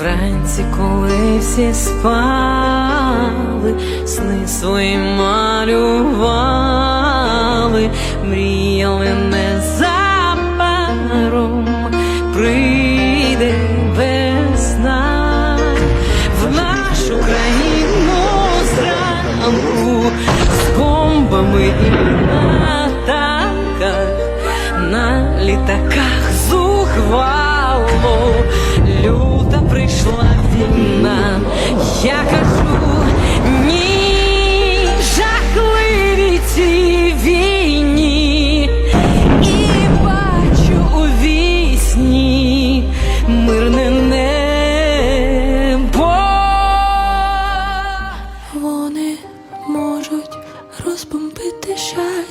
Вранці, коли всі спали, сни свої малювали, мріяли незабаром, прийде весна. В нашу країну зранку з бомбами і на танках, на літаках зухвало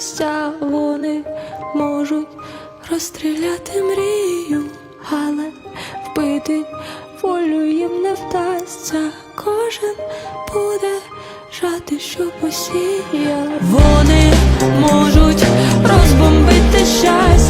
щастя, вони можуть розстріляти мрію, але вбити волю їм не вдасться. Кожен буде жати, що посіяв. Вони можуть розбомбити щастя.